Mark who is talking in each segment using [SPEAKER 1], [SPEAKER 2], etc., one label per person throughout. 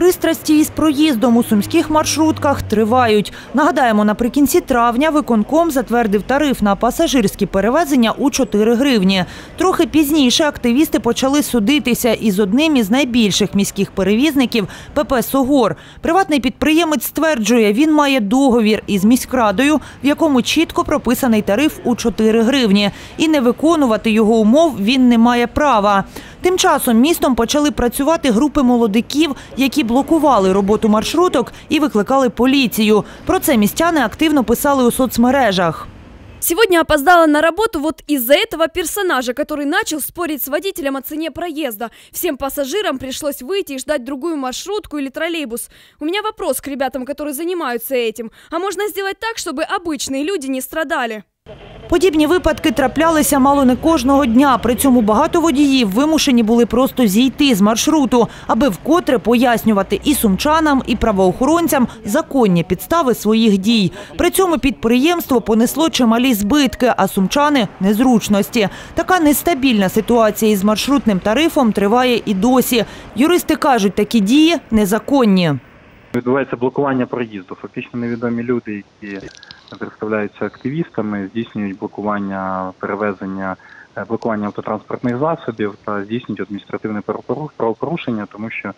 [SPEAKER 1] пристрасті із проїздом у сумських маршрутках тривають. Нагадаємо, наприкінці травня виконком затвердив тариф на пасажирські перевезення у 4 гривні. Трохи пізніше активісти почали судитися із одним із найбільших міських перевізників ПП «Согор». Приватний підприємець стверджує, він має договір із міськрадою, в якому чітко прописаний тариф у 4 гривні. І не виконувати його умов він не має права. Тим часом містом почали працювати групи молодиків, які блокували роботу маршруток і викликали поліцію. Про це містяни активно писали у соцмережах.
[SPEAKER 2] Сегодня опоздала на работу вот из-за этого персонажа, который начал спорить с водителем о цене проезда. Всем пассажирам пришлось выйти и ждать другую маршрутку или троллейбус. У меня вопрос к ребятам, которые занимаются этим. А можно сделать так, чтобы обычные люди не страдали?
[SPEAKER 1] Подібні випадки траплялися мало не кожного дня. При цьому багато водіїв вимушені були просто зійти з маршруту, аби вкотре пояснювати і сумчанам, і правоохоронцям законні підстави своїх дій. При цьому підприємство понесло чималі збитки, а сумчани – незручності. Така нестабільна ситуація із маршрутним тарифом триває і досі. Юристи кажуть, такі дії незаконні.
[SPEAKER 3] Відбувається блокування проїзду. Фактично невідомі люди, які представляються активістами, здійснюють блокування перевезення, е, блокування автотранспортних засобів та здійснюють адміністративне правопору- правопорушення, тому що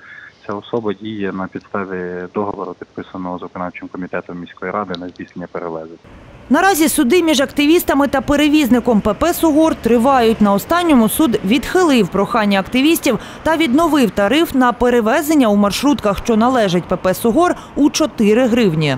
[SPEAKER 3] ця особа діє на підставі договору, підписаного з комітетом міської ради на здійснення перевезень.
[SPEAKER 1] Наразі суди між активістами та перевізником ПП «Сугор» тривають. На останньому суд відхилив прохання активістів та відновив тариф на перевезення у маршрутках, що належать ПП «Сугор» у 4 гривні.